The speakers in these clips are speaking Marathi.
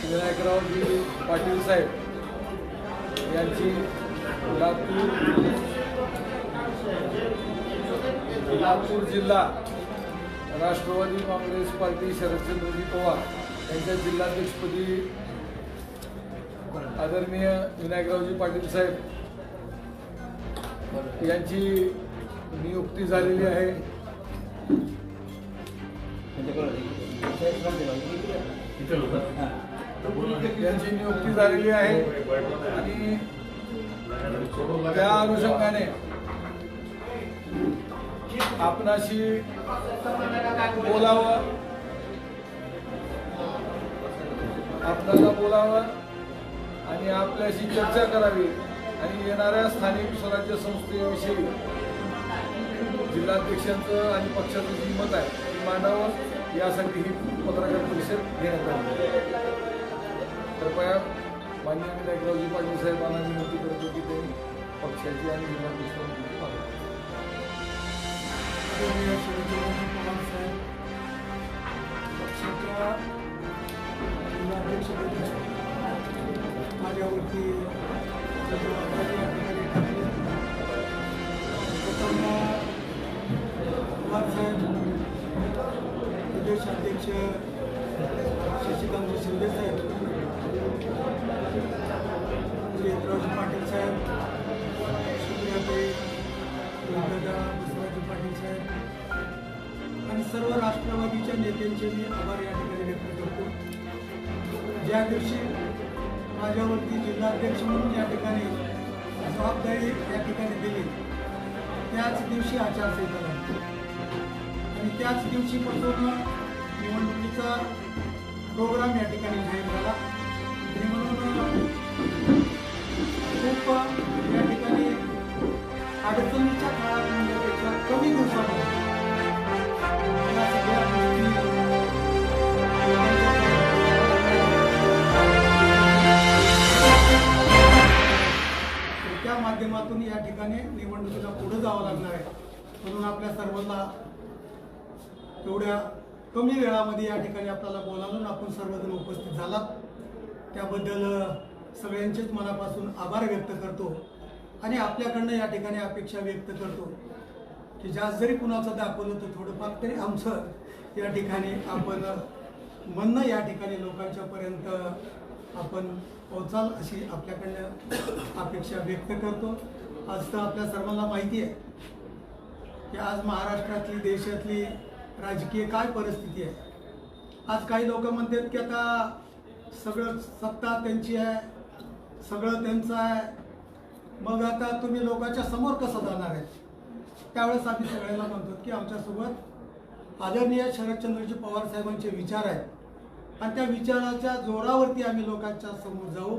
विनायकरावजी पाटील साहेब यांची लातूर लातूर जिल्हा राष्ट्रवादी काँग्रेस पार्टी शरदचंद्रजी पवार यांच्या जिल्हाध्यक्षपदी आदरणीय विनायकरावजी पाटील साहेब यांची नियुक्ती झालेली आहे. यांची नियुक्ती झालेली आहे. आणि त्या अनुषंगाने आपणाशी बोलावं. आपल्याला बोलावं आणि आपल्याशी चर्चा करावी. आणि येणाऱ्या स्थानिक स्वराज्य संस्थेविषयी जिल्हाध्यक्षांचं आणि पक्षाचं जी मत आहे. ते मांडावं. यासाठी ही पत्रकार परिषद घेण्यात आली कृपया मान्य विनायकरावजी पाटील साहेबांना विनंती करतो की ते पक्षाची आणि पक्षाच्या जिल्हाध्यक्षपदी माझ्यावरती प्रदेश अध्यक्ष शशिकांत शिंदे साहेब श्री पाटील साहेब सुप्रियाताई दादा बसवराजी पाटील साहेब आणि सर्व राष्ट्रवादीच्या नेत्यांचे मी आभार या ठिकाणी व्यक्त करतो. ज्या दिवशी माझ्यावरती जिल्हाध्यक्ष म्हणून या ठिकाणी जबाबदारी या ठिकाणी दिली त्याच दिवशी आचारसंहिता लागली. आणि त्याच दिवशीपासून निवडणुकीचा प्रोग्राम या ठिकाणी जाहीर झाला आणि म्हणून खूप या ठिकाणी अडचणीच्या काळात म्हणण्यापेक्षा कमी दिवसामध्ये या सगळ्या गोष्टी त्या माध्यमातून या ठिकाणी निवडणुकीला पुढे जावं लागणार आहे. म्हणून आपल्या सर्वांना कमी वेळामध्ये या ठिकाणी आपल्याला बोलावून आपण सर्वजण उपस्थित झाला त्याबद्दल सगळ्यांचेच मनापासून आभार व्यक्त करतो आणि आपल्याकडनं या ठिकाणी अपेक्षा व्यक्त करतो की जास्त जरी कुणाचं दाखवलं तर थोडंफार तरी आमचं या ठिकाणी आपण म्हणणं या ठिकाणी लोकांच्या पर्यंत आपण पोहोचाल अशी आपल्याकडनं अपेक्षा व्यक्त करतो. आज तर आपल्या सर्वांना माहिती आहे की आज महाराष्ट्रातली देशातली राजकीय काय परिस्थिती आहे? आज काही लोक म्हणतात की आता सगळं सत्ता त्यांची आहे सगळं त्यांचं आहे. मग आता तुम्ही लोकांच्या समोर कसं जाणार आहे? त्यावेळेस आम्ही सगळ्यांना म्हणतो की आमच्यासोबत आदरणीय शरदचंद्रजी पवार साहेबांचे विचार आहेत. आणि त्या विचाराच्या जोरावरती आम्ही लोकांच्या समोर जाऊ.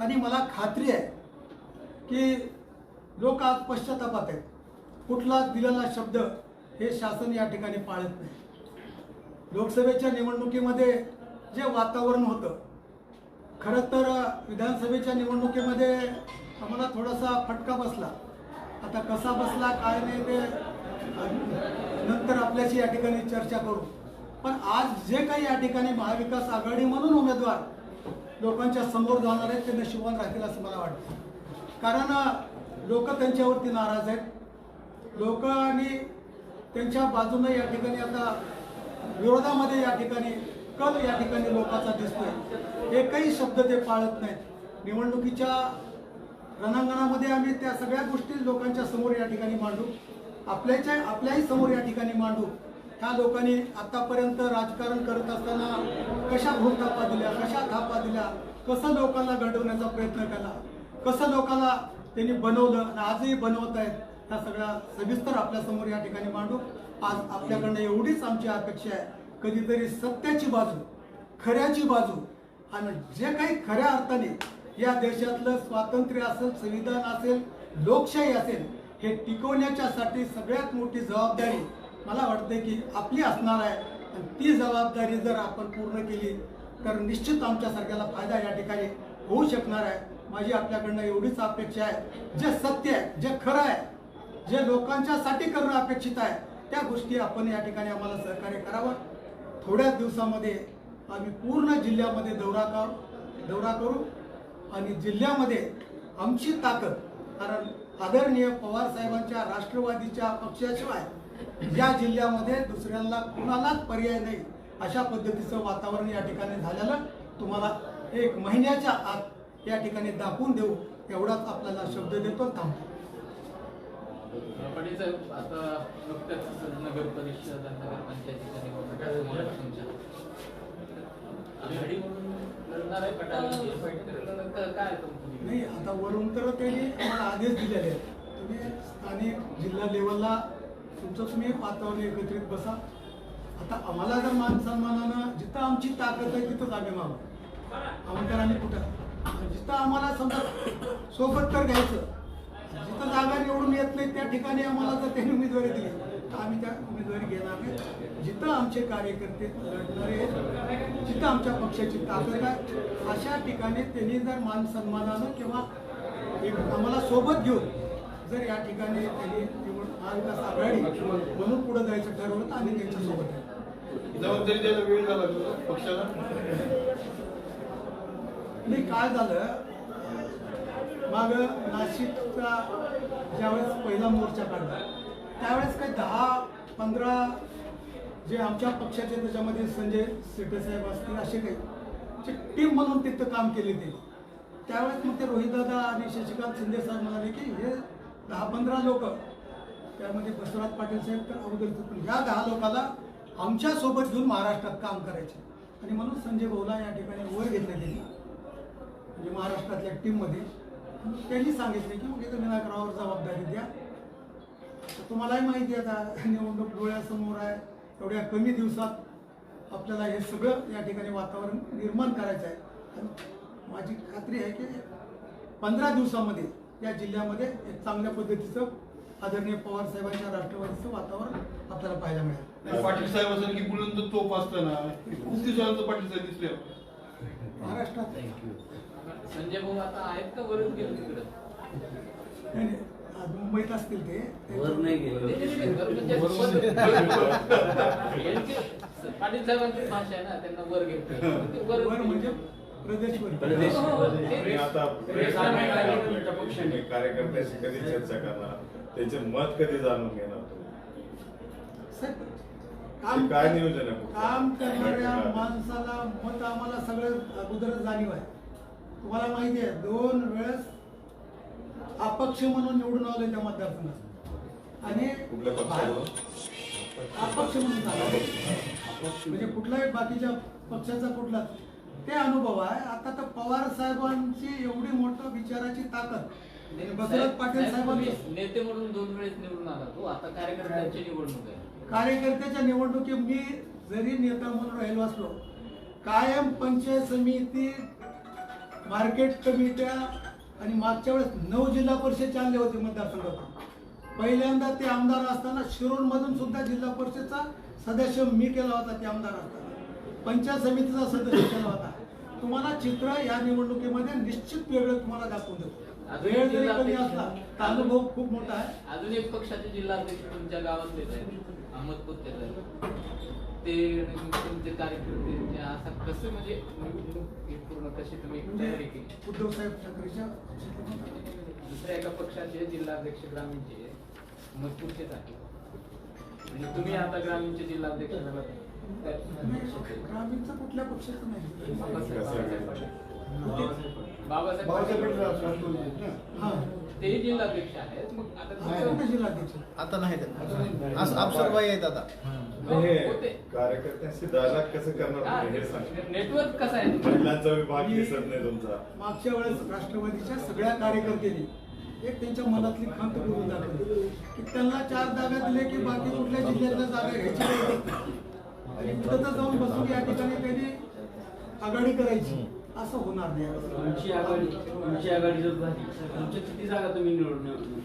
आणि मला खात्री आहे की लोक आज पश्चातापात आहेत. कुठला दिलेला शब्द हे शासन या ठिकाणी पाळत नाही. लोकसभेच्या निवडणुकीमध्ये जे वातावरण होतं खरं तर विधानसभेच्या निवडणुकीमध्ये आम्हाला थोडासा फटका बसला. आता कसा बसला काय नाही ते नंतर आपल्याशी या ठिकाणी चर्चा करू. पण आज जे काही या ठिकाणी महाविकास आघाडी म्हणून उमेदवार लोकांच्या समोर जाणार आहेत ते नशिबान राहतील असं मला वाटतं. कारण लोक त्यांच्यावरती नाराज आहेत. लोकांनी आणि त्यांच्या बाजूनं या ठिकाणी आता विरोधामध्ये या ठिकाणी कल या ठिकाणी लोकांचा दिसतोय. एकही शब्द ते पाळत नाहीत. निवडणुकीच्या रणांगणामध्ये आम्ही त्या सगळ्या गोष्टी लोकांच्या समोर या ठिकाणी मांडू. आपल्याच्या आपल्याही समोर या ठिकाणी मांडू. ह्या लोकांनी आतापर्यंत राजकारण करत असताना कशा भूलथापा दिल्या कशा थापा दिल्या कसं लोकांना घडवण्याचा प्रयत्न केला कसं लोकांना त्यांनी बनवलं आणि आजही बनवत आहेत. ह्या सगळ्या सविस्तर आपल्यासमोर या ठिकाणी मांडू. आज आपल्याकडनं एवढीच आमची अपेक्षा आहे. कधीतरी सत्याची बाजू खऱ्याची बाजू आणि जे काही खऱ्या अर्थाने या देशातलं स्वातंत्र्य असेल संविधान असेल लोकशाही असेल हे टिकवण्याच्यासाठी सगळ्यात मोठी जबाबदारी मला वाटते की आपली असणार आहे. आणि ती जबाबदारी जर आपण पूर्ण केली तर निश्चित आमच्यासारख्याला फायदा या ठिकाणी होऊ शकणार आहे. माझी आपल्याकडनं एवढीच अपेक्षा आहे. जे सत्य आहे जे खरं आहे जे लोकांच्यासाठी करणं अपेक्षित आहे त्या गोष्टी आपण या ठिकाणी आम्हाला सहकार्य करावं. थोड्याच दिवसामध्ये आम्ही पूर्ण जिल्ह्यामध्ये दौरा करू दौरा करू आणि जिल्ह्यामध्ये आमची ताकद कारण आदरणीय पवार साहेबांच्या राष्ट्रवादीच्या पक्षाशिवाय या जिल्ह्यामध्ये दुसऱ्यांना कुणालाच पर्याय नाही अशा पद्धतीचं वातावरण या ठिकाणी झालेलं. तुम्हाला एक महिन्याच्या आत या ठिकाणी दाखवून देऊ एवढाच आपल्याला शब्द देतो. थांबतो साहेब आता नुकत्याच नगर परिषद आणि नगरपंचायतीच्या निवडणुका समोर आहेत तुमच्या. आघाडी म्हणून लढणार आहे पटाला काय तुमचं नाही आता वरून तर त्यांनी आम्हाला आदेश दिलेले आहेत. तुम्ही स्थानिक जिल्हा लेवलला तुमचं तुम्ही वातावरण एकत्रित बसा. आता आम्हाला जर मान सन्मानानं जिथं आमची ताकद आहे तिथंच आम्ही मागू. आम्ही आम्ही कुठं? जिथं आम्हाला समजा सोबत तर घ्यायचं. जिथं जागा निवडून येत नाही त्या ठिकाणी आम्हाला जर त्यांनी उमेदवारी दिली. तर आम्ही त्या उमेदवारी घेणार नाही. जिथं आमचे कार्यकर्ते लढणारे आहेत, जिथं आमच्या पक्षाची ताकद आहे अशा ठिकाणी त्यांनी जर मान सन्मानानं किंवा एक आम्हाला सोबत घेऊन जर या ठिकाणी त्यांनी निवड महाविकास आघाडी म्हणून पुढे जायचं ठरवलं तर आम्ही त्यांच्यासोबत आहे. जबाबदारी द्यायला वेळ झाला पक्षाला? नाही काय झालं? माग नाशिकचा ज्यावेळेस पहिला मोर्चा काढला त्यावेळेस काही दहा पंधरा जे आमच्या पक्षाचे त्याच्यामध्ये संजय शेट्टे साहेब असतील असे काही जे टीम म्हणून तिथं काम केले ते. त्यावेळेस मग ते रोहितदादा आणि शशिकांत शिंदे साहेब म्हणाले की हे दहा पंधरा लोक त्यामध्ये बसवराज पाटील साहेब तर अगोदर पण ह्या दहा लोकांना आमच्यासोबत घेऊन महाराष्ट्रात काम करायचे. आणि म्हणून संजय भाऊला या ठिकाणी वर घेतले त्यांनी म्हणजे महाराष्ट्रातल्या टीममध्ये त्यांनी सांगितले की मग इथं विनायकरावावर जबाबदारी द्या. तुम्हालाही माहिती आहे आता निवडणूक डोळ्यासमोर आहे. एवढ्या कमी दिवसात आपल्याला हे सगळं या ठिकाणी वातावरण निर्माण करायचं आहे. माझी खात्री आहे की पंधरा दिवसामध्ये या जिल्ह्यामध्ये एक चांगल्या पद्धतीचं आदरणीय पवार साहेबांच्या राष्ट्रवादीचं वातावरण आपल्याला पाहायला मिळेल. पाटील साहेब असेल की बुलंद तोप असताना खूप दिवसानंतर पाटील साहेब दिसले. महाराष्ट्रात संजय भाऊ आता आहेत का वरून गेले तिकडं? मुंबईत असतील ते. वर नाही गेले. यांची- पाटील साहेबांची भाषा आहे ना त्यांना वर घेतो वर म्हणजे. हो, आणि आता पक्षाने कार्यकर्त्याशी कधी चर्चा करणार? त्याचे मत कधी जाणून घेणार काय नियोजन आहे? काम करणाऱ्या माणसाला मत आम्हाला सगळं अगोदरच जाणीव आहे. तुम्हाला माहिती आहे दोन वेळेस अपक्ष म्हणून निवडून आले त्या मतदारसंघात. आणि अपक्ष म्हणून म्हणजे कुठलाही बाकीच्या पक्षाचा कुठला ते अनुभव आहे. आता तर पवार साहेबांची एवढी मोठं विचाराची ताकद. बसवराज पाटील साहेबांनी नेते म्हणून दोन वेळेस निवडून आला तो. आता कार्यकर्त्यांची निवडणूक आहे. कार्यकर्त्याच्या निवडणुकीत मी जरी नेता म्हणून राहिलो असलो कायम पंचायत समिती मार्केट कमिट्या आणि मागच्या वेळेस नऊ जिल्हा परिषद चालले होते मतदारसंघात पहिल्यांदा ते आमदार असताना शिरोडमधून सुद्धा जिल्हा परिषदचा सदस्य मी केला होता ते आमदार असताना. पंचायत समितीचा सदस्य केला होता. तुम्हाला चित्र या निवडणुकीमध्ये निश्चित वेगळं तुम्हाला दाखवून देतो. वेळ जरी कमी असला. तर अनुभव खूप मोठा आहे. अजून एक पक्षाचे जिल्हाध्यक्ष तुमच्या गावातलेच आहेत. अहमद पोत्तेकर ते तुमचे कार्यकर्ते असं कसं म्हणजे पूर्ण कशी तुम्ही म्हणजे तयारी केली? उद्धव साहेब ठाकरेच्या दुसऱ्या एका पक्षाचे जिल्हाध्यक्ष ग्रामीणचे मजपूरचेच आहे म्हणजे तुम्ही आता ग्रामीणचे जिल्हाध्यक्ष झाला ग्रामीणचं कुठल्या पक्षाचं नाही. आहेत ना. हा. तेही जिल्हाध्यक्ष आहेत. मग आता आहे तुमचं- ना जिल्हाध्यक्ष. आता नाही त्यांना. असं अप्सरबाई आहेत आता. हो, होते. कार्यकर्त्यांशी दालात कसं करणार तुम्ही हे सांगा. नेटवर्क कसं आहे? तुमचं? महिलांचा विभाग दिसत नाही तुमचा. मागच्या वेळेस राष्ट्रवादीच्या सगळ्या कार्यकर्त्यांनी एक त्यांच्या मनातली खंत बोलून दाखवली. की त्यांना चार जागा दिले की बाकी कुठल्या जिल्ह्यातल्या जागा घ्यायची नाही. आणि कुठं तर जाऊन बसून या ठिकाणी त्यांनी आघाडी करायची. असं होणार नाही आघाडी आघाडी जर झाली किती जागा तुम्ही निवडून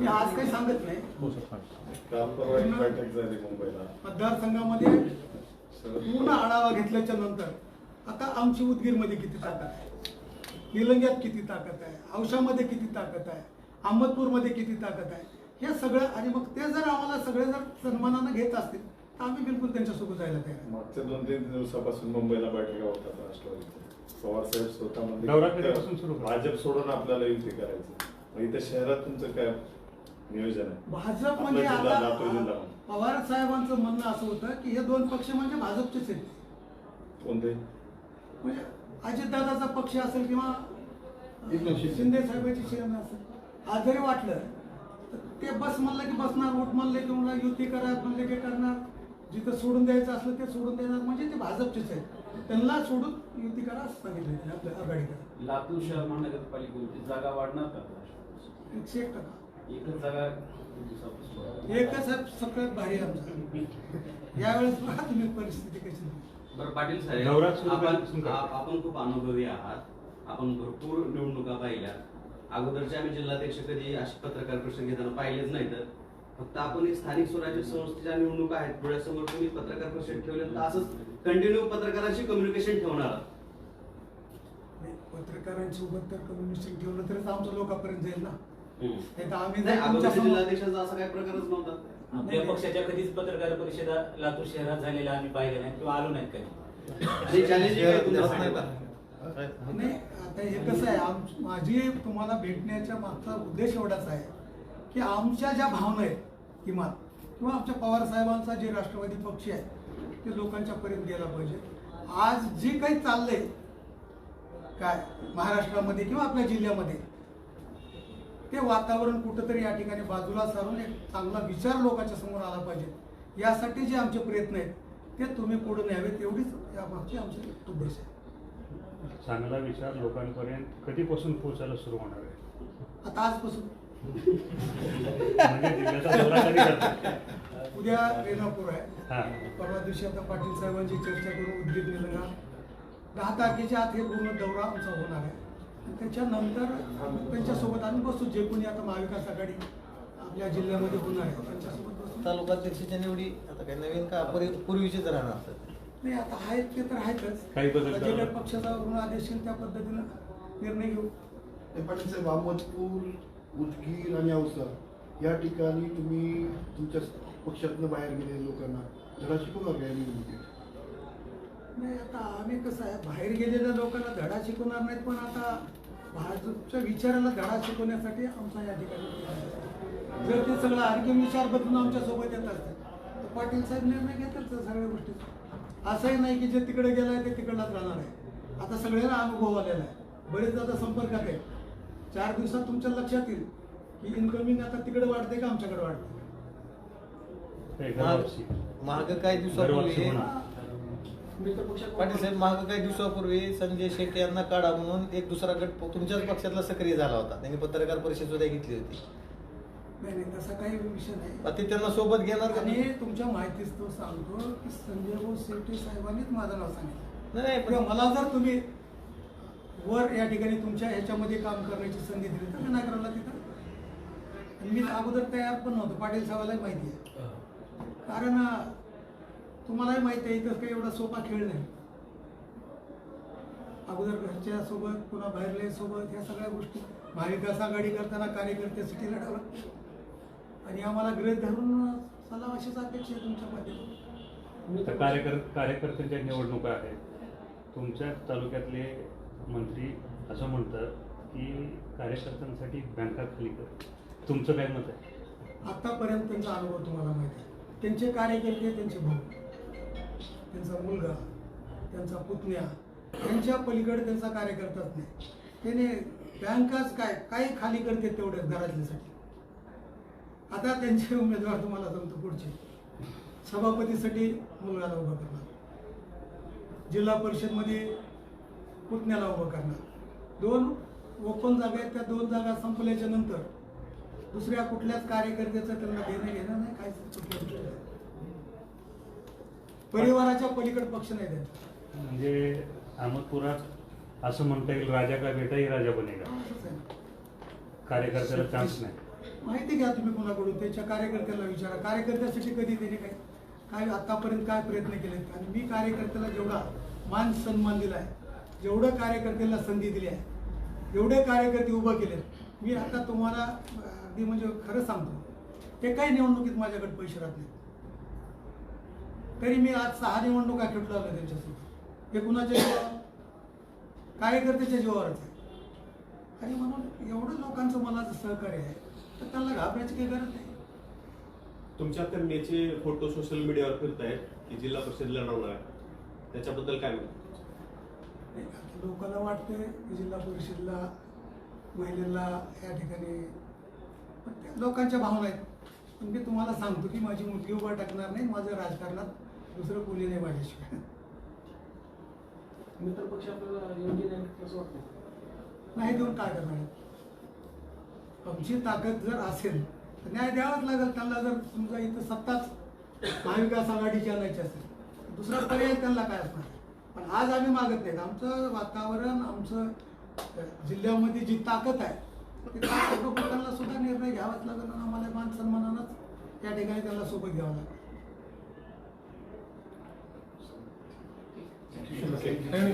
मी आज काही सांगत नाही. एक बैठक झाली मुंबईला. मतदारसंघामध्ये पूर्ण आढावा घेतल्याच्या नंतर आता आमची उदगीरमध्ये किती ताकद आहे? निलंग्यात किती ताकद आहे? औशामध्ये किती ताकद आहे? अहमदपूरमध्ये किती ताकद आहे? हे सगळं आणि मग ते जर आम्हाला सगळे जर सन्मानानं घेत असतील तर आम्ही बिलकुल त्यांच्यासोबत जायला तयार. मागच्या दोन तीन दिवसापासून मुंबईला बैठका होतात राष्ट्रवादी पवार साहेब स्वतः म्हणजे? भाजप सोडून आपल्याला युती करायचं. मग इथे शहरात तुमचं काय नियोजन आहे? भाजप म्हणजे. पवार साहेबांचं म्हणणं असं होतं की हे दोन पक्ष म्हणजे भाजपचेच आहेत. कोणते? म्हणजे अजितदादाचा पक्ष असेल किंवा शिंदे. साहेबांची शिवसेना असेल. आज जरी वाटलं तर ते बस म्हणलं की बसणार वोट म्हणले की म्हणलं युती करा म्हणले की करणार. जिथं सोडून द्यायचं असलं ते सोडून देणार म्हणजे ते भाजपचेच आहेत. त्यांना सोडून युती करा असं सांगितलं आपल्या आघाडी करा लातूर शहर महानगरपालिकेची जागा वाढणार का? एकशे एक टक्का. एकच जागा दिवसापासून? एकच आहे सगळ्यात भारी आमचा यावेळेस पहा तुम्ही परिस्थिती कशी. बरं पाटील साहेब सुरू आपण? आप- खूप अनुभवी आहात. आपण भरपूर निवडणुका पाहिल्या. अगोदरचे आम्ही जिल्हाध्यक्ष कधी अशी पत्रकार परिषद घेताना पाहिलेच नाही तर. फक्त आपण एक स्थानिक स्वराज्य संस्थेच्या निवडणुका आहेत. डोळ्यासमोर तुम्ही पत्रकार परिषद ठेवले तर असंच कंटिन्यू पत्रकारांशी कम्युनिकेशन ठेवणार. नाही, पत्रकारांसोबत तर कम्युनिकेशन ठेवलं तरच आमचं लोकांपर्यंत जाईल ना. नाही तर आम्ही नाही जिल्हाध्यक्षाचा असा काही प्रकारच नव्हता आपल्या पक्षाच्या कधीच पत्रकार परिषदा लातूर शहरात झालेल्या आम्ही पाहिल्या नाहीत किंवा आलो नाहीत कधी आणि आहे नाही तुमच्यासाठी. नाही आता हे कसं आहे आम माझी तुम्हाला भेटण्याच्या मागचा उद्देश एवढाच आहे की आमच्या ज्या भावना आहेत किमान किंवा आमच्या पवार साहेबांचा जे राष्ट्रवादी पक्ष आहे ते लोकांच्या पर्यंत गेला पाहिजे. आज जे काही चाललंय काय महाराष्ट्रामध्ये किंवा आपल्या जिल्ह्यामध्ये ते वातावरण कुठंतरी या ठिकाणी बाजूला सारून एक चांगला विचार लोकांच्या समोर आला पाहिजे. यासाठी जे आमचे प्रयत्न आहेत ते तुम्ही पुढे न्यावेत एवढीच यामागची आमचे उद्देश आहे. चांगला विचार लोकांपर्यंत कधीपासून पोहोचायला सुरू होणार आहे? आता आजपासून. उद्या रेणापूर आहे. हा. परवा दिवशी आता पाटील साहेबांची चर्चा करून उद्योग निलंगा दहा तारखेच्या आत हे पूर्ण दौरा आमचा होणार आहे. त्याच्यानंतर त्यांच्यासोबत आम्ही बसू जे कोणी आता महाविकास आघाडी आपल्या जिल्ह्यामध्ये होणार आहे त्यांच्यासोबत बसू. तालुकाध्यक्षाच्या निवडी आता काही नवीन का पूर्वी- पूर्वीचीच राहणार असतात? नाही आता आहेत ते तर आहेतच. काही जे काही? पक्षाचा ऋण आदेश येईल त्या पद्धतीनं निर्णय घेऊ. हे पाटील साहेब अहमदपूर उदगीर आणि औसा या ठिकाणी तुम्ही तुमच्या पक्षातनं बाहेर गेलेल्या लोकांना धडा शिकवणार का निवडणुकीत? नाही आता आम्ही कसं आहे बाहेर गेलेल्या लोकांना धडा शिकवणार नाहीत पण आता भाजपच्या विचाराला धडा शिकवण्यासाठी आमचा या ठिकाणी जर ते सगळं आरोग्य विचार बदलून आमच्यासोबत येत असतात तर पाटील साहेब निर्णय घेतात सगळ्या गोष्टी. असंही नाही की जे तिकडे गेलाय ते तिकडलाच राहणार आहे. आता सगळ्यांना अनुभव आलेला आहे. बरेच आता संपर्कात आहे चार दिवसात तुमच्या लक्षात येईल की इन्कमिंग आता तिकडे वाढते का आमच्याकडे वाढते? महाग काही दिवसापूर्वी. पाटील साहेब काही दिवसापूर्वी संजय शेट्टी यांना काढा म्हणून एक दुसरा गट तुमच्याच पक्षातला सक्रिय झाला होता. त्यांनी पत्रकार परिषद सुद्धा घेतली होती. नाही नाही तसा काही विषय नाही. मग ते त्यांना सोबत घेणार आणि तुमच्या माहितीच तो सांगतो की संजय भाऊ शेट्टी साहेबांनीच माझं नाव सांगितलं. नाही, नाही किंवा पण मला जर तुम्ही वर या ठिकाणी तुमच्या ह्याच्यामध्ये काम करण्याची संधी दिली तर मी नाही करायला तिथं मी अगोदर तयार पण नव्हतो. पाटील साहेबालाही माहिती आहे. कारण तुम्हालाही माहिती आहे इथं काही एवढा सोपा खेळ नाही. अगोदर घरच्या सोबत पुन्हा बाहेरल्या सोबत ह्या सगळ्या गोष्टी. महाविकास आघाडी करताना कार्यकर्त्यासाठी लढावं. आणि आम्हाला गृह धरून अं, सलाम अशीच अपेक्षा आहे तुमच्या माध्यमातून. तर कार्यकर कार्यकर्त्यांच्या निवडणुका आहेत. तुमच्या तालुक्यातले मंत्री असं म्हणतात की कार्यकर्त्यांसाठी बँका खाली कर. तुमचं काय मत आहे? आतापर्यंत त्यांचा अनुभव तुम्हाला माहिती आहे. त्यांचे कार्यकर्ते त्यांचे भाऊ त्यांचा मुलगा त्यांचा पुतण्या त्यांच्या पलीकडे त्यांचा कार्यकर्ताच नाही. त्याने बँकाच काय काय खाली करते तेवढ्याच घरातल्यासाठी. आता त्यांचे उमेदवार तुम्हाला सांगतो पुढचे. सभापतीसाठी मुलगाला उभा करणार. जिल्हा परिषदमध्ये पुतण्याला उभं करणार. दोन ओपन जागा आहेत त्या दोन जागा संपल्याच्या नंतर दुसऱ्या कुठल्याच कार्यकर्त्याचं त्यांना देणं घेणं नाही काय. परिवाराच्या पलीकडे पक्ष नाही त्यांचा. म्हणजे अहमदपुरात असं म्हणता येईल राजा का बेटाही राजा बनेगा? आहे. कार्यकर्त्याला चान्स नाही. माहिती घ्या तुम्ही कोणाकडून त्याच्या कार्यकर्त्याला विचारा. कार्यकर्त्यासाठी कधी त्याने काय? काय आतापर्यंत काय प्रयत्न केलेत आणि मी कार्यकर्त्याला जेवढा मान सन्मान दिलाय जेवढं कार्यकर्त्याला संधी दिली आहे एवढे कार्यकर्ते उभं केलेत. मी आता तुम्हाला अगदी म्हणजे खरं सांगतो ते काही निवडणुकीत माझ्याकडे पैसे राहत नाहीत. तरी मी आज सहा निवडणुका खेळलो आलो त्यांच्यासोबत. हे कुणाच्या जीवावर? कार्यकर्त्याच्या जीवावरच आहे. आणि म्हणून एवढं लोकांचं मला जर सहकार्य आहे तर त्यांना घाबरायची काही गरज नाही. तुमच्या कन्येचे फोटो सोशल मीडियावर फिरत आहेत की जिल्हा परिषद लढवणार आहे. त्याच्याबद्दल काय म्हणतात? लोकांना वाटतंय की जिल्हा परिषदला महिलेला या ठिकाणी पण त्या लोकांच्या भावना आहेत. पण मी तुम्हाला सांगतो की माझी मुलगी उभा टाकणार नाही माझं राजकारणात दुसरं कोणी नाही माझ्याशिवाय. मित्र पक्ष आपल्याला योग्य नाही असं वाटतं नाही देऊन काय करणार? आमची ताकद जर असेल तर न्याय द्यावाच लागेल. त्यांना जर समजा इथं सत्ताच महाविकास आघाडीची आणायची असेल दुसरा पर्याय त्यांना काय असणार? पण आज आम्ही मागत नाहीत. आमचं वातावरण आमचं जिल्ह्यामध्ये जी ताकद आहे त्यांना सुद्धा निर्णय घ्यावाच लागेल आम्हाला मान सन्मानानंच या ठिकाणी त्यांना सोबत घ्यावं लागेल. नाही,